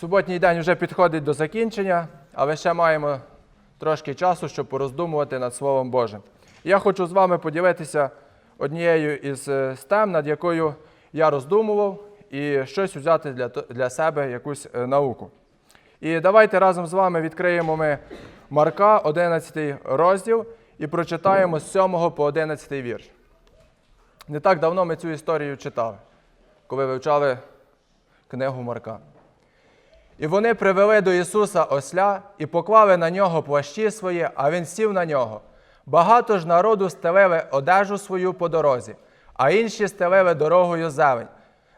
Суботній день вже підходить до закінчення, але ще маємо трошки часу, щоб пороздумувати над Словом Божим. Я хочу з вами поділитися однією із е, тем, над якою я роздумував, і щось взяти для, для себе якусь е, науку. І давайте разом з вами відкриємо ми Марка, 11 розділ, і прочитаємо з 7 по 11 вірш. Не так давно ми цю історію читали, коли вивчали книгу Марка. І вони привели до Ісуса осля і поклали на нього плащі свої, а він сів на нього. Багато ж народу стелили одежу свою по дорозі, а інші стелили дорогою зелень,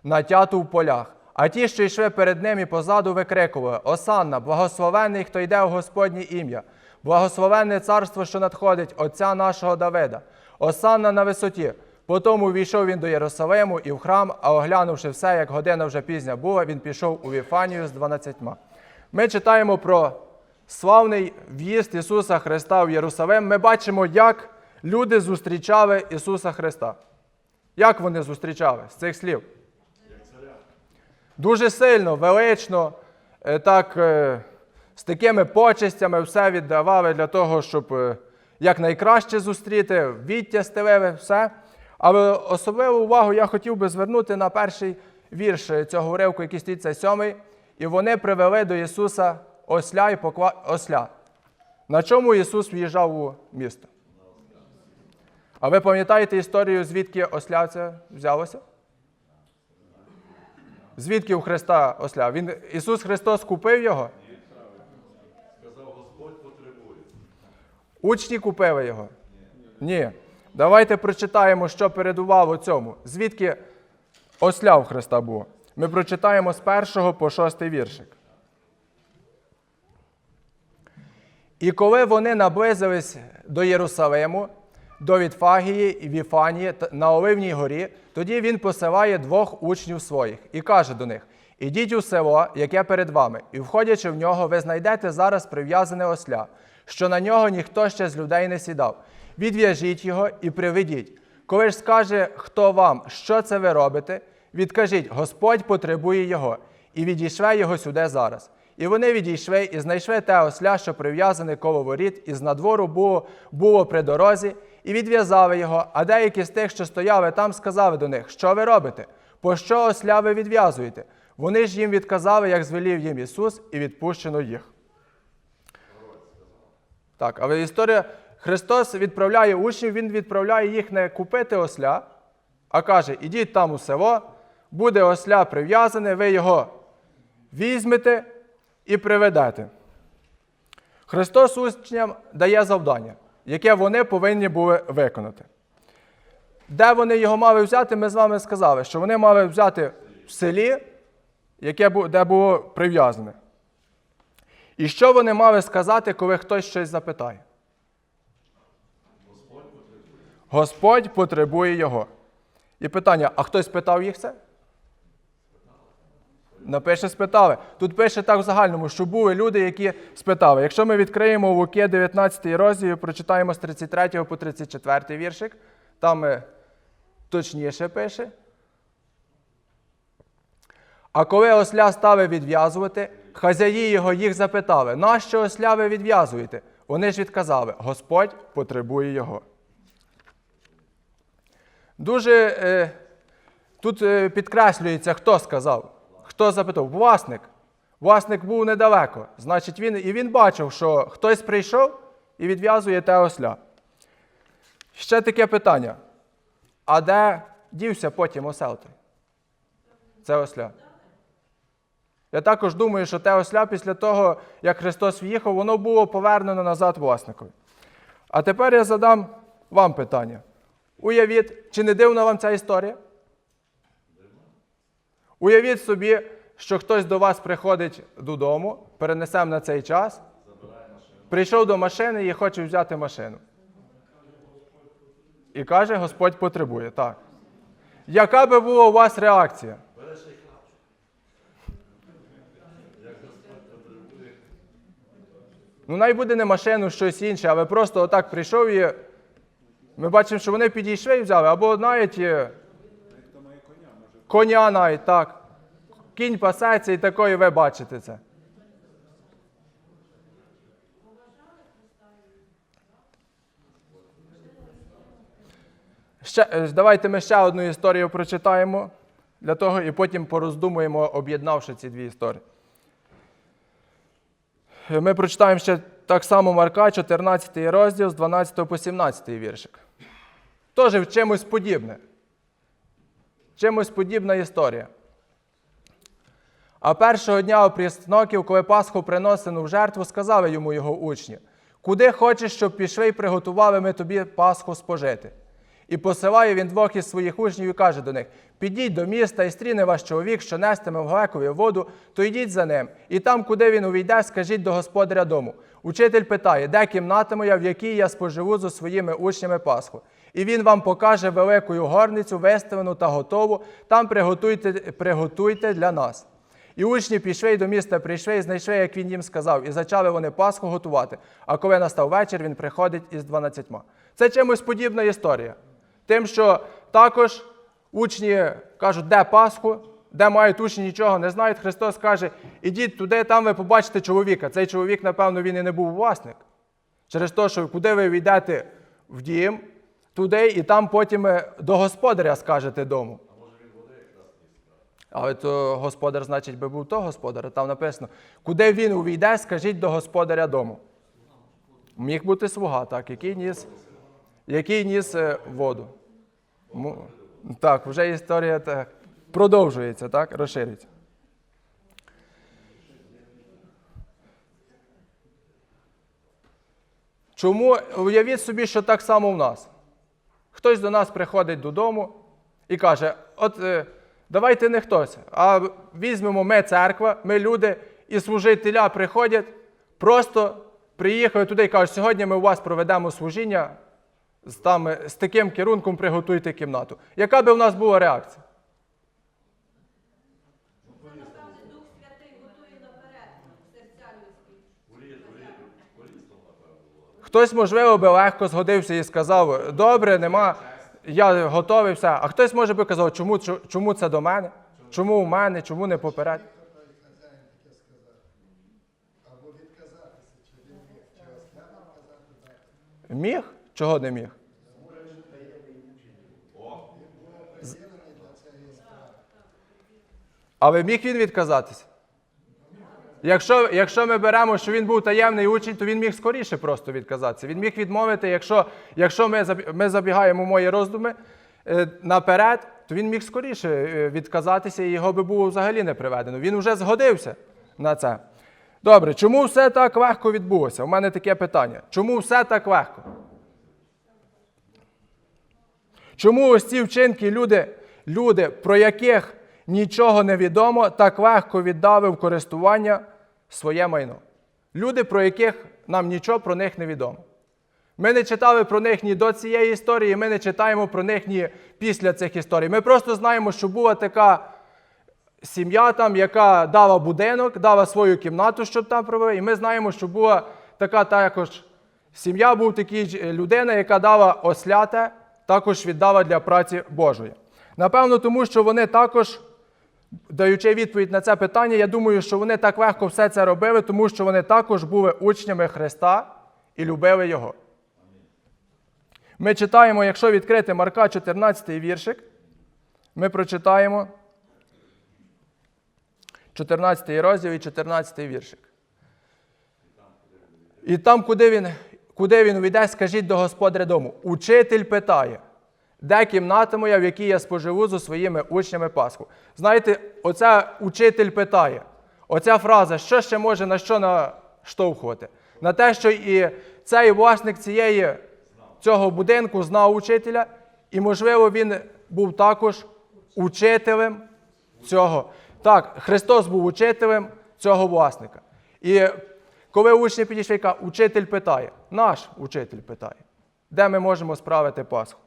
натяту в полях. А ті, що йшли перед ним і позаду, викрикували: Осанна, благословенний, хто йде у Господнє ім'я, благословенне царство, що надходить Отця нашого Давида, Осанна на висоті. Потім увійшов він до Єрусалиму і в храм, а оглянувши все, як година вже пізня була, він пішов у Віфанію з дванадцятьма. Ми читаємо про славний в'їзд Ісуса Христа в Єрусалим. Ми бачимо, як люди зустрічали Ісуса Христа. Як вони зустрічали з цих слів? Дуже сильно, велично, е, так, е, з такими почестями все віддавали для того, щоб е, якнайкраще зустріти, віття стелили, все. Але особливу увагу я хотів би звернути на перший вірш цього уривку, який стоїть це сьомий. І вони привели до Ісуса осля і покла... осля. На чому Ісус в'їжджав у місто? А ви пам'ятаєте історію, звідки осля це взялося? Звідки у Христа осля? Він, Ісус Христос купив його? Сказав, Господь потребує. Учні купили його? Ні. Давайте прочитаємо, що передувало цьому. Звідки осля у Христа було? Ми прочитаємо з першого по шостий віршик. І коли вони наблизились до Єрусалиму, до Вітфагії і Віфанії на Оливній горі, тоді він посилає двох учнів своїх і каже до них: Ідіть у село, яке перед вами, і входячи в нього, ви знайдете зараз прив'язане осля, що на нього ніхто ще з людей не сідав. Відв'яжіть його і приведіть. Коли ж скаже, хто вам, що це ви робите, відкажіть, Господь потребує його, і відійшли його сюди зараз. І вони відійшли і знайшли те осля, що прив'язане коло воріт, і з надвору було, було при дорозі, і відв'язали його. А деякі з тих, що стояли там, сказали до них, що ви робите? Пощо осля ви відв'язуєте? Вони ж їм відказали, як звелів їм Ісус, і відпущено їх. Так, але історія Христос відправляє учнів, Він відправляє їх не купити осля, а каже: ідіть там у село, буде осля прив'язане, ви його візьмете і приведете. Христос учням дає завдання, яке вони повинні були виконати. Де вони його мали взяти, ми з вами сказали, що вони мали взяти в селі, яке, де було прив'язане. І що вони мали сказати, коли хтось щось запитає? Господь потребує його. І питання: а хтось питав їх це? Напише, спитали. Тут пише так в загальному, що були люди, які спитали. Якщо ми відкриємо Луки 19 розділ, прочитаємо з 33 по 34 віршик, там е, точніше пише. А коли осля стали відв'язувати, хазяї його їх запитали, нащо осля ви відв'язуєте? Вони ж відказали, Господь потребує його. Дуже е, тут е, підкреслюється, хто сказав, хто запитав. Власник. Власник був недалеко. Значить, він, і він бачив, що хтось прийшов і відв'язує те осля. Ще таке питання. А де дівся потім осел той? Це осля. Я також думаю, що те осля після того, як Христос в'їхав, воно було повернено назад власникові. А тепер я задам вам питання. Уявіть, чи не дивна вам ця історія? Уявіть собі, що хтось до вас приходить додому, перенесемо на цей час, прийшов до машини і хоче взяти машину. І каже, Господь потребує. Так. Яка би була у вас реакція? Ну, най буде не машину, щось інше, але просто отак прийшов і ми бачимо, що вони підійшли і взяли, або навіть е, коня навіть так. кінь пасеться і такою ви бачите це. Ще, е, давайте ми ще одну історію прочитаємо для того і потім пороздумуємо, об'єднавши ці дві історії. Е, Ми прочитаємо ще так само Марка, 14 розділ з 12 по 17 віршик. Теж в чимось подібне. Чимось подібна історія. А першого дня опрісноків, коли Пасху приносину в жертву, сказали йому його учні: Куди хочеш, щоб пішли і приготували ми тобі Пасху спожити? І посилає він двох із своїх учнів і каже до них: Підіть до міста і стріне ваш чоловік, що нестиме в глекові воду, то йдіть за ним. І там, куди він увійде, скажіть до господаря дому. Учитель питає, де кімната моя, в якій я споживу зі своїми учнями Пасху. І він вам покаже велику горницю, виставлену та готову, там приготуйте, приготуйте для нас. І учні пішли й до міста, прийшли і знайшли, як він їм сказав, і почали вони Пасху готувати. А коли настав вечір, він приходить із дванадцятьма. Це чимось подібна історія. Тим, що також учні кажуть, де Пасху, де мають учні нічого не знають. Христос каже, ідіть туди, там ви побачите чоловіка. Цей чоловік, напевно, він і не був власник. Через те, що куди ви війдете в дім, туди, і там потім е, до господаря скажете дому. Але то господар, значить, би був то господар. Там написано, куди він увійде, скажіть до господаря дому. Міг бути слуга, так, який ніс, який ніс е, воду. Так, вже історія так, продовжується, так, розширюється. Чому уявіть собі, що так само в нас? Хтось до нас приходить додому і каже: от е, давайте не хтось, а візьмемо ми церква, ми люди, і служителя приходять, просто приїхали туди і кажуть, сьогодні ми у вас проведемо служіння з, там, з таким керунком приготуйте кімнату. Яка би в нас була реакція? Хтось, можливо, би легко згодився і сказав, добре, нема, я готовий, все. А хтось, може би казав, чому, чому це до мене? Чому у мене, чому не поперед? міг, Чого не міг? Але міг він відказатися? Якщо, якщо ми беремо, що він був таємний учень, то він міг скоріше просто відказатися. Він міг відмовити, якщо, якщо ми, ми забігаємо мої роздуми е, наперед, то він міг скоріше е, відказатися і його би було взагалі не приведено. Він вже згодився на це. Добре, чому все так легко відбулося? У мене таке питання. Чому все так легко? Чому ось ці вчинки люди, люди, про яких нічого не відомо, так легко віддали в користування своє майно? Люди, про яких нам нічого про них не відомо. Ми не читали про них ні до цієї історії, ми не читаємо про них ні після цих історій. Ми просто знаємо, що була така сім'я там, яка дала будинок, дала свою кімнату, щоб там провели. І ми знаємо, що була така також сім'я, був такий е, людина, яка дала осляте, також віддала для праці Божої. Напевно, тому що вони також, даючи відповідь на це питання, я думаю, що вони так легко все це робили, тому що вони також були учнями Христа і любили Його. Ми читаємо, якщо відкрити Марка 14 віршик, ми прочитаємо 14 розділ і 14 віршик. І там, куди він, куди він увійде, скажіть до господаря дому. Учитель питає, де кімната моя, в якій я споживу зі своїми учнями Пасху. Знаєте, оця учитель питає. Оця фраза, що ще може на що наштовхувати? На те, що і цей власник цієї, цього будинку знав учителя, і, можливо, він був також учителем цього. Так, Христос був учителем цього власника. І коли учні підійшли, каже, учитель питає, наш учитель питає, де ми можемо справити Пасху.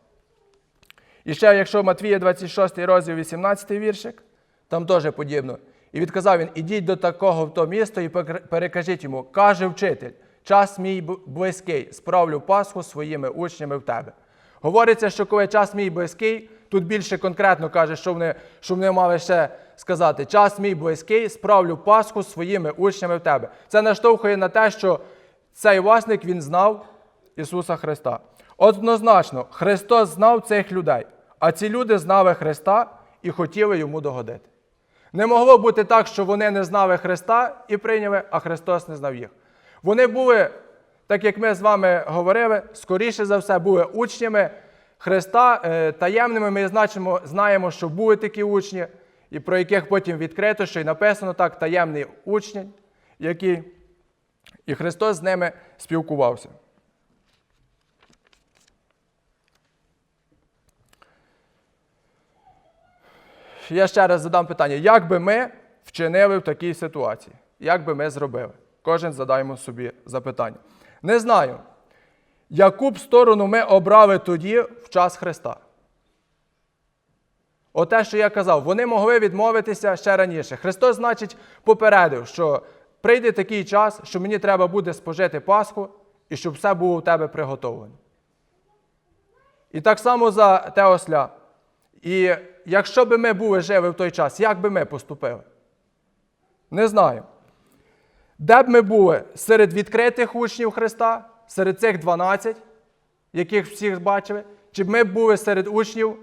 І ще, якщо Матвія 26 розділ 18 віршик, там теж подібно. І відказав він: ідіть до такого в то місто і перекажіть йому, каже вчитель, час мій близький, справлю Пасху своїми учнями в тебе. Говориться, що коли час мій близький, тут більше конкретно каже, що вони, що вони мали ще сказати: час мій близький, справлю Пасху своїми учнями в тебе. Це наштовхує на те, що цей власник він знав Ісуса Христа. Однозначно, Христос знав цих людей, а ці люди знали Христа і хотіли йому догодити. Не могло бути так, що вони не знали Христа і прийняли, а Христос не знав їх. Вони були, так як ми з вами говорили, скоріше за все, були учнями Христа е, таємними. Ми значимо, знаємо, що були такі учні, і про яких потім відкрито, що й написано так, таємний учні, який і Христос з ними спілкувався. Я ще раз задам питання: як би ми вчинили в такій ситуації? Як би ми зробили? Кожен задаємо собі запитання. Не знаю, яку б сторону ми обрали тоді в час Христа. Оте, що я казав, вони могли відмовитися ще раніше. Христос, значить, попередив, що прийде такий час, що мені треба буде спожити Пасху і щоб все було у тебе приготовлено. І так само за те осля. І якщо би ми були живі в той час, як би ми поступили? Не знаю. Де б ми були серед відкритих учнів Христа, серед цих 12, яких всіх бачили, чи б ми були серед учнів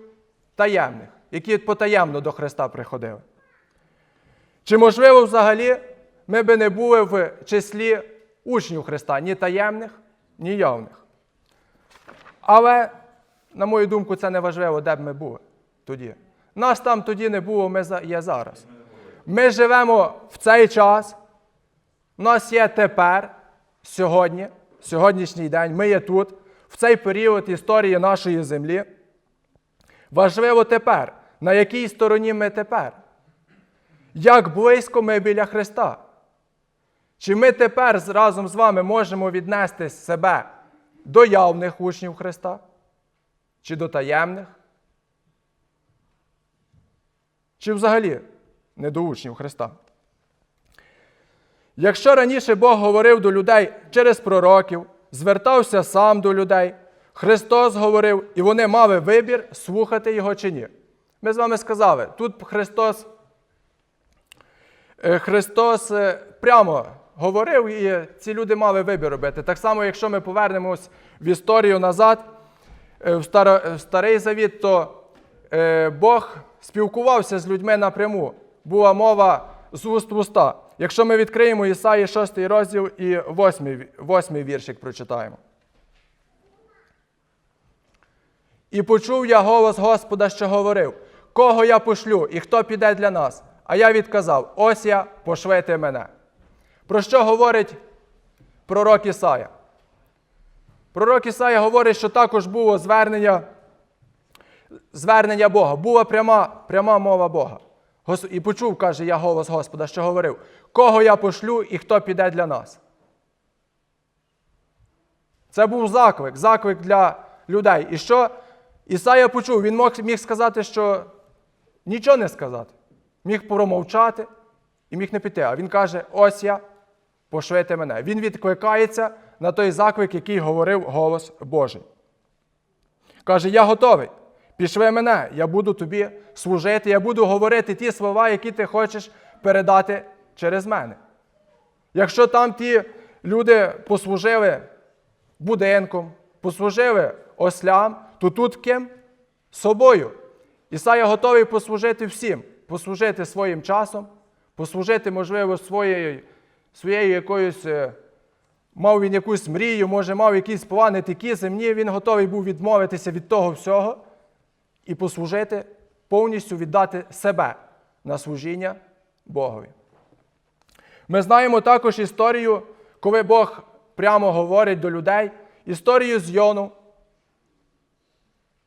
таємних, які потаємно до Христа приходили? Чи можливо взагалі ми би не були в числі учнів Христа, ні таємних, ні явних? Але, на мою думку, це не важливо, де б ми були тоді. Нас там тоді не було, ми є зараз. Ми живемо в цей час. У нас є тепер, сьогодні, сьогоднішній день. Ми є тут, в цей період історії нашої землі. Важливо тепер, на якій стороні ми тепер. Як близько ми біля Христа? Чи ми тепер разом з вами можемо віднести себе до явних учнів Христа? Чи до таємних? Чи взагалі не до учнів Христа? Якщо раніше Бог говорив до людей через пророків, звертався сам до людей, Христос говорив, і вони мали вибір, слухати Його чи ні. Ми з вами сказали, тут Христос, е, Христос е, прямо говорив, і ці люди мали вибір робити. Так само, якщо ми повернемось в історію назад, е, в Старий Завіт, то Бог спілкувався з людьми напряму. Була мова з уст в уста. Якщо ми відкриємо Ісаї 6 розділ і 8, 8 віршик прочитаємо. І почув я голос Господа, що говорив: Кого я пошлю і хто піде для нас? А я відказав: Ось я, пошлите мене. Про що говорить пророк Ісая? Пророк Ісая говорить, що також було звернення, звернення Бога, була пряма, пряма мова Бога. І почув, каже я голос Господа, що говорив, кого я пошлю і хто піде для нас. Це був заклик, заклик для людей. І що Ісая почув, він міг сказати, що нічого не сказати. Міг промовчати і міг не піти. А він каже: ось я, пошлите мене. Він відкликається на той заклик, який говорив голос Божий. Каже, я готовий. Пішли мене, я буду тобі служити, я буду говорити ті слова, які ти хочеш передати через мене. Якщо там ті люди послужили будинком, послужили ослям, то тут ким? Собою. Ісая готовий послужити всім, послужити своїм часом, послужити, можливо, своєю, своєю якоюсь, е, мав він якусь мрію, може, мав якісь плани такі земні, він готовий був відмовитися від того всього і послужити, повністю віддати себе на служіння Богові. Ми знаємо також історію, коли Бог прямо говорить до людей, історію з Йону.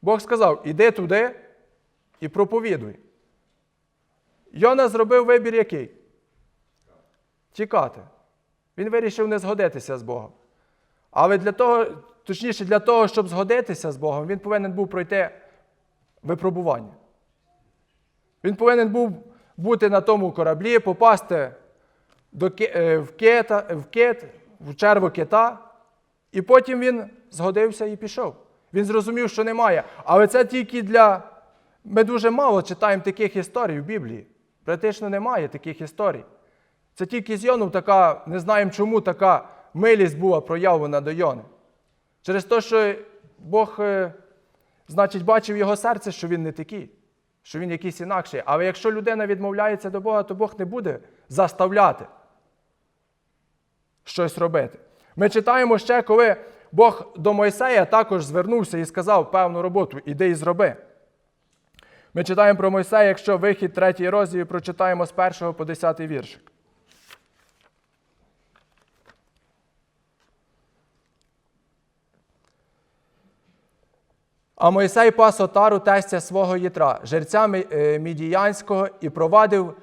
Бог сказав: іди туди і проповідуй. Йона зробив вибір який? Тікати. Він вирішив не згодитися з Богом. Але для того, точніше, для того, щоб згодитися з Богом, він повинен був пройти випробування. Він повинен був бути на тому кораблі, попасти до, е, в, кита, в кит, в черву кита, і потім він згодився і пішов. Він зрозумів, що немає. Але це тільки для. Ми дуже мало читаємо таких історій в Біблії. Практично немає таких історій. Це тільки з Йоном така, не знаємо чому, така милість була проявлена до Йони. Через те, що Бог, е, значить, бачив його серце, що він не такий, що він якийсь інакший. Але якщо людина відмовляється до Бога, то Бог не буде заставляти щось робити. Ми читаємо ще, коли Бог до Мойсея також звернувся і сказав певну роботу, іди і зроби. Ми читаємо про Мойсея, якщо вихід третій розділ, прочитаємо з 1 по 10 віршик. А Мойсей пас отару тестя свого Єтра, жерця е, Мідіянського, і провадив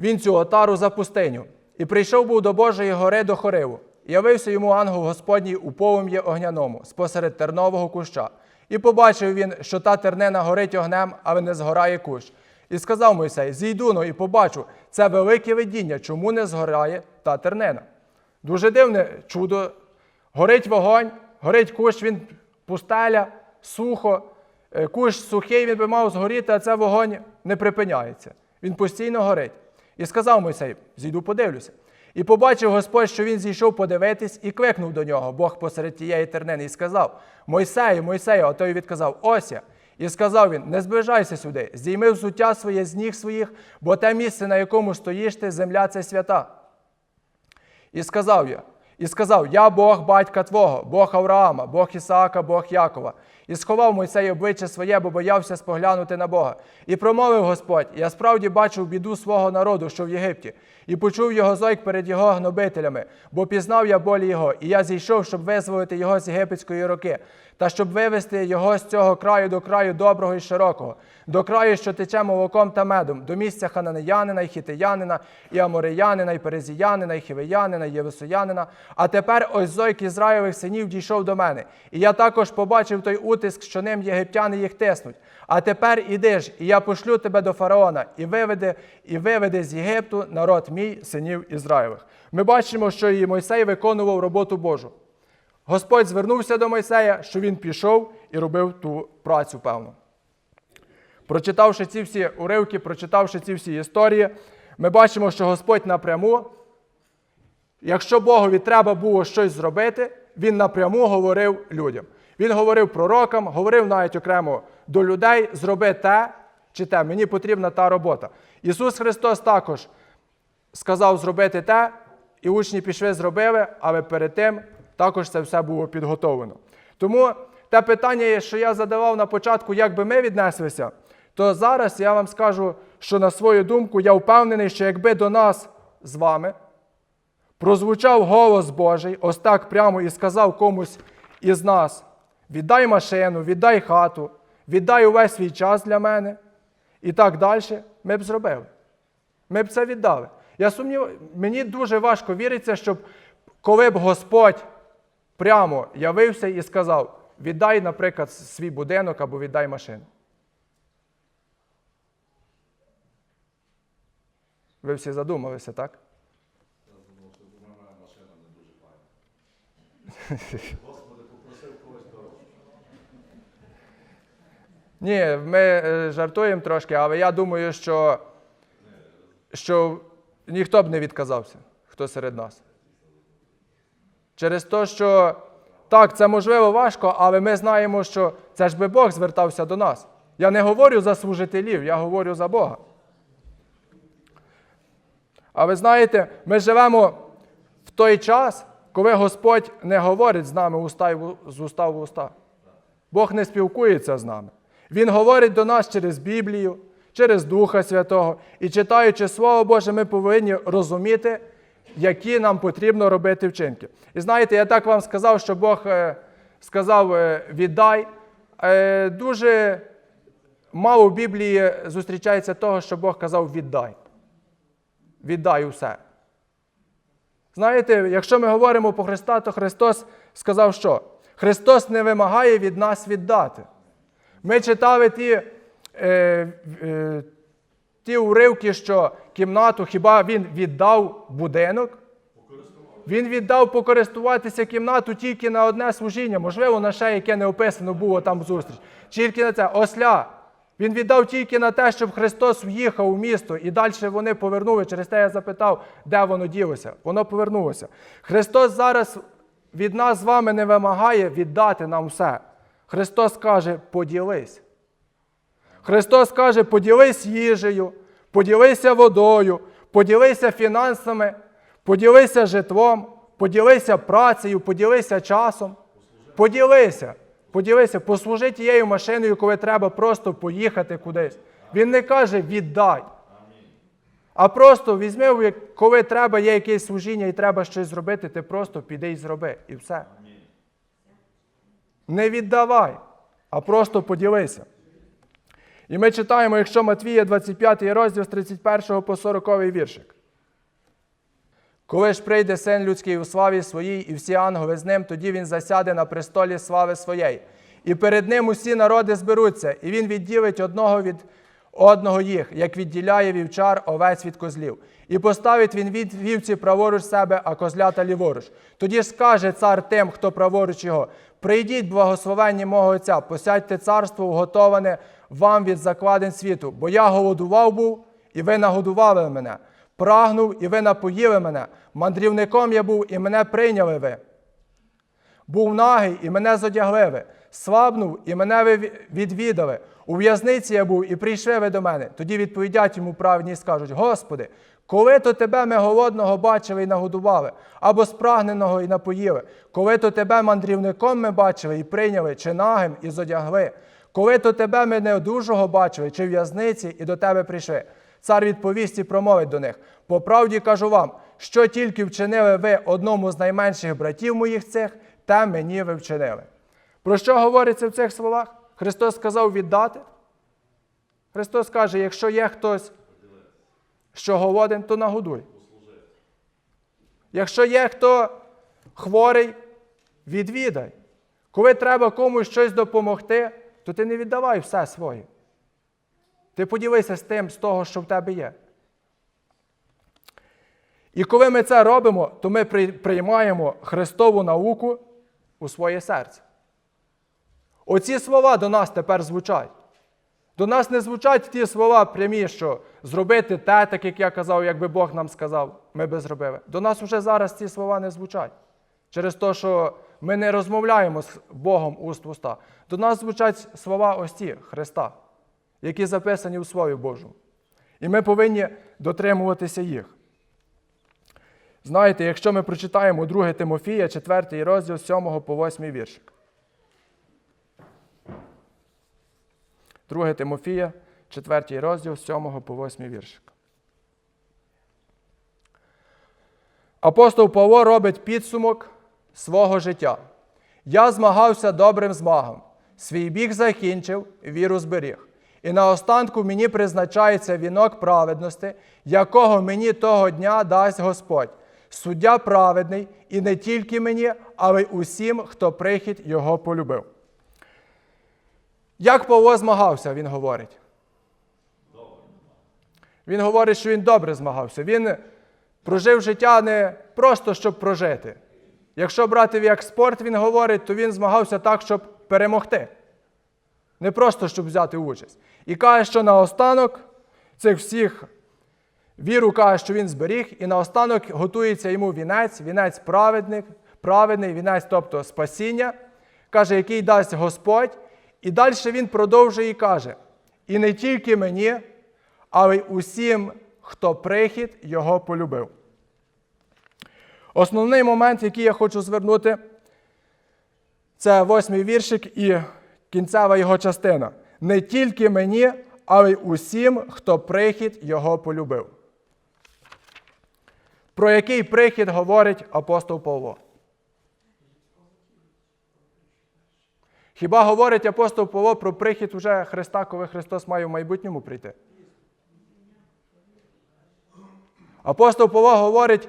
він цю отару за пустиню. І прийшов був до Божої гори до Хориву. І явився йому ангел Господній у полум'ї огняному, спосеред тернового куща. І побачив він, що та тернина горить огнем, але не згорає кущ. І сказав Мойсей: Зійду ну і побачу, це велике видіння, чому не згорає та тернина. Дуже дивне чудо. Горить вогонь, горить кущ, він пустеля, сухо. Е, Кущ сухий, він би мав згоріти, а це вогонь не припиняється. Він постійно горить. І сказав Мойсей: зійду подивлюся. І побачив Господь, що він зійшов подивитись, і кликнув до нього Бог посеред тієї тернини, і сказав: Мойсею, Мойсею, а той відказав: Ось я. І сказав він: Не зближайся сюди, здійми взуття своє з ніг своїх, бо те місце, на якому стоїш ти, земля це свята. І сказав я, і сказав: Я Бог батька твого, Бог Авраама, Бог Ісаака, Бог Якова. І сховав Мойсей обличчя своє, бо боявся споглянути на Бога. І промовив Господь: Я справді бачив біду свого народу, що в Єгипті, і почув його зойк перед його гнобителями, бо пізнав я болі його, і я зійшов, щоб визволити його з єгипетської руки, та щоб вивести його з цього краю до краю доброго і широкого, до краю, що тече молоком та медом, до місця хананеянина, і хітиянина, і амореянина, і перезіянина, і хівеянина, і євесоянина. А тепер ось зойк Ізраїлевих синів дійшов до мене. І я також побачив той утиск, що ним єгиптяни їх тиснуть. А тепер іди ж, і я пошлю тебе до фараона, і виведе, і виведе з Єгипту народ мій, синів Ізраїлевих. Ми бачимо, що і Мойсей виконував роботу Божу. Господь звернувся до Мойсея, що він пішов і робив ту працю певну. Прочитавши ці всі уривки, прочитавши ці всі історії, ми бачимо, що Господь напряму, якщо Богові треба було щось зробити, Він напряму говорив людям. Він говорив пророкам, говорив навіть окремо до людей, зроби те чи те, мені потрібна та робота. Ісус Христос також сказав зробити те, і учні пішли, зробили, але перед тим також це все було підготовлено. Тому те питання, що я задавав на початку, як би ми віднеслися, то зараз я вам скажу, що на свою думку я впевнений, що якби до нас з вами прозвучав голос Божий, ось так прямо і сказав комусь із нас: віддай машину, віддай хату, віддай увесь свій час для мене і так далі, ми б зробили. Ми б це віддали. Я сумнів, мені дуже важко віриться, щоб коли б Господь прямо явився і сказав: віддай, наприклад, свій будинок або віддай машину. Ви всі задумалися, так? Ні, ми е, жартуємо трошки, але я думаю, що, що ніхто б не відказався, хто серед нас. Через те, що так, це можливо важко, але ми знаємо, що це ж би Бог звертався до нас. Я не говорю за служителів, я говорю за Бога. А ви знаєте, ми живемо в той час, коли Господь не говорить з нами уста з уста в уста. Бог не спілкується з нами. Він говорить до нас через Біблію, через Духа Святого. І читаючи Слово Боже, ми повинні розуміти, які нам потрібно робити вчинки. І знаєте, я так вам сказав, що Бог е, сказав е, віддай. Е, Дуже мало в Біблії зустрічається того, що Бог казав віддай. Віддай усе. Знаєте, якщо ми говоримо про Христа, то Христос сказав, що Христос не вимагає від нас віддати. Ми читали ті, е, е, ті уривки, що кімнату хіба він віддав будинок? Він віддав покористуватися кімнату тільки на одне служіння, можливо, на ще яке не описано було там зустріч. Тільки на це осля Він віддав тільки на те, щоб Христос в'їхав у місто, і далі вони повернули. Через те я запитав, де воно ділося. Воно повернулося. Христос зараз від нас з вами не вимагає віддати нам все. Христос каже, поділись. Христос каже, поділись їжею, поділися водою, поділися фінансами, поділися житлом, поділися працею, поділися часом. Поділися, поділися, послужи тією машиною, коли треба просто поїхати кудись. Він не каже віддай. А просто візьми, коли треба, є якесь служіння і треба щось зробити, ти просто піди і зроби. І все. Не віддавай, а просто поділися. І ми читаємо, якщо Матвія 25 розділ з 31 по 40 віршик. Коли ж прийде син людський у славі своїй, і всі ангели з ним, тоді він засяде на престолі слави своєї. І перед ним усі народи зберуться, і він відділить одного від одного їх, як відділяє вівчар овець від козлів. І поставить він від вівці праворуч себе, а козлята ліворуч. Тоді ж скаже цар тим, хто праворуч його: прийдіть, благословенні мого Отця, посядьте царство, уготоване вам від закладень світу, бо я голодував був, і ви нагодували мене. Прагнув, і ви напоїли мене. Мандрівником я був, і мене прийняли ви. Був нагий, і мене зодягли ви. Слабнув, і мене ви відвідали. У в'язниці я був, і прийшли ви до мене. Тоді відповідять йому праведні і скажуть: Господи, коли то тебе ми голодного бачили і нагодували, або спрагненого і напоїли, коли то тебе мандрівником ми бачили і прийняли, чи нагим і зодягли, коли то тебе ми неодужого бачили, чи в'язниці, і до тебе прийшли. Цар відповість і промовить до них: по правді кажу вам, що тільки вчинили ви одному з найменших братів моїх цих, те мені ви вчинили. Про що говориться в цих словах? Христос сказав віддати. Христос каже, якщо є хтось, що голоден, то нагодуй. Якщо є хто хворий, відвідай. Коли треба комусь щось допомогти, то ти не віддавай все своє. Ти поділися з тим, з того, що в тебе є. І коли ми це робимо, то ми приймаємо Христову науку у своє серце. Оці слова до нас тепер звучать. До нас не звучать ті слова прямі, що зробити те, так як я казав, якби Бог нам сказав, ми би зробили. До нас вже зараз ці слова не звучать. Через те, що ми не розмовляємо з Богом уст в уста. До нас звучать слова ось ці Христа, які записані у Слові Божому. І ми повинні дотримуватися їх. Знаєте, якщо ми прочитаємо 2 Тимофія, 4 розділ 7 по 8 віршик. 2 Тимофія, 4 розділ 7 по 8 віршик. Апостол Павло робить підсумок свого життя. Я змагався добрим змагом, свій біг закінчив, віру зберіг. І наостанку мені призначається вінок праведності, якого мені того дня дасть Господь, суддя праведний, і не тільки мені, але й усім, хто прихід його полюбив. Як Павло змагався, він говорить. Він говорить, що він добре змагався. Він прожив життя не просто щоб прожити. Якщо брати як спорт, він говорить, то він змагався так, щоб перемогти. Не просто щоб взяти участь. І каже, що наостанок цих всіх віру каже, що він зберіг, і наостанок готується йому вінець, вінець праведник, праведний, вінець, тобто спасіння, каже, який дасть Господь. І далі він продовжує і каже: і не тільки мені, але й усім, хто прихід його полюбив. Основний момент, який я хочу звернути, це восьмий віршик і кінцева його частина. Не тільки мені, але й усім, хто прихід його полюбив. Про який прихід говорить апостол Павло? Хіба говорить апостол Павло про прихід уже Христа, коли Христос має в майбутньому прийти? Апостол Павло говорить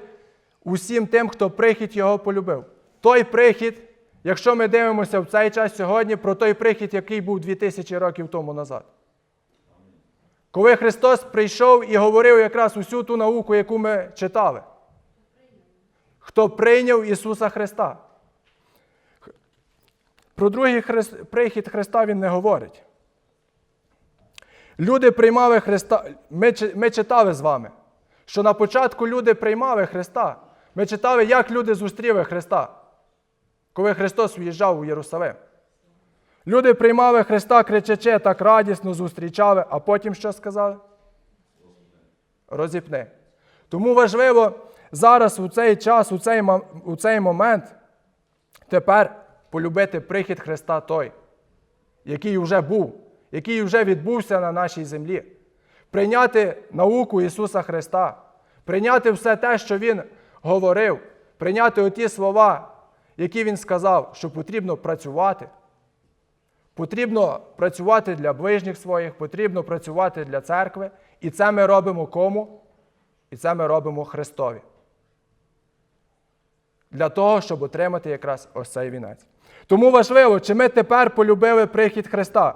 усім тим, хто прихід його полюбив. Той прихід, якщо ми дивимося в цей час сьогодні, про той прихід, який був 2000 років тому назад. Коли Христос прийшов і говорив якраз усю ту науку, яку ми читали. Хто прийняв Ісуса Христа. Про другий хрест... прихід Христа Він не говорить. Люди приймали Христа. Ми, ми читали з вами, що на початку люди приймали Христа. Ми читали, як люди зустріли Христа, коли Христос в'їжджав у Єрусалим. Люди приймали Христа, кричачи, так радісно зустрічали, а потім що сказали? Розіпни. Тому важливо зараз у цей час, у цей, у цей момент, тепер полюбити прихід Христа той, який вже був, який вже відбувся на нашій землі. Прийняти науку Ісуса Христа, прийняти все те, що Він говорив, прийняти оті слова, які Він сказав, що потрібно працювати. Потрібно працювати для ближніх своїх, потрібно працювати для церкви. І це ми робимо кому? І це ми робимо Христові. Для того, щоб отримати якраз ось цей вінець. Тому важливо, чи ми тепер полюбили прихід Христа,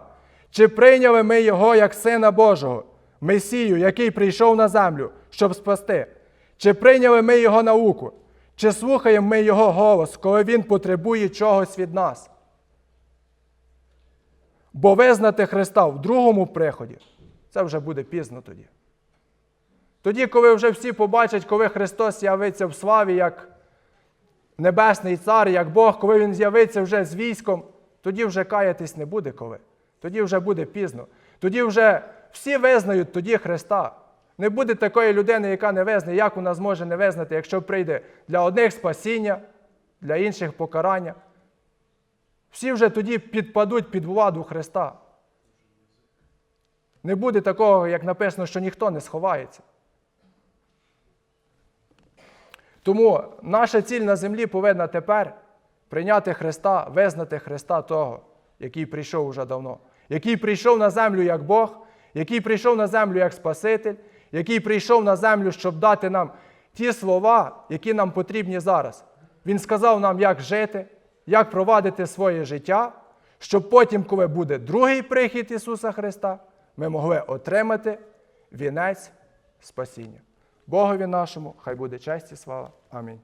чи прийняли ми Його як Сина Божого, Месію, який прийшов на землю, щоб спасти, чи прийняли ми Його науку, чи слухаємо ми Його голос, коли Він потребує чогось від нас. Бо визнати Христа в другому приході, це вже буде пізно тоді. Тоді, коли вже всі побачать, коли Христос явиться в славі як Небесний цар, як Бог, коли Він з'явиться вже з військом, тоді вже каятись не буде коли. Тоді вже буде пізно. Тоді вже всі визнають тоді Христа. Не буде такої людини, яка не визнає, як вона зможе не визнати, якщо прийде для одних спасіння, для інших покарання. Всі вже тоді підпадуть під владу Христа. Не буде такого, як написано, що ніхто не сховається. Тому наша ціль на землі повинна тепер прийняти Христа, визнати Христа того, який прийшов уже давно, який прийшов на землю як Бог, який прийшов на землю як Спаситель, який прийшов на землю, щоб дати нам ті слова, які нам потрібні зараз. Він сказав нам, як жити, як провадити своє життя, щоб потім, коли буде другий прихід Ісуса Христа, ми могли отримати вінець спасіння. Богові нашому, хай буде честь і слава. Амінь.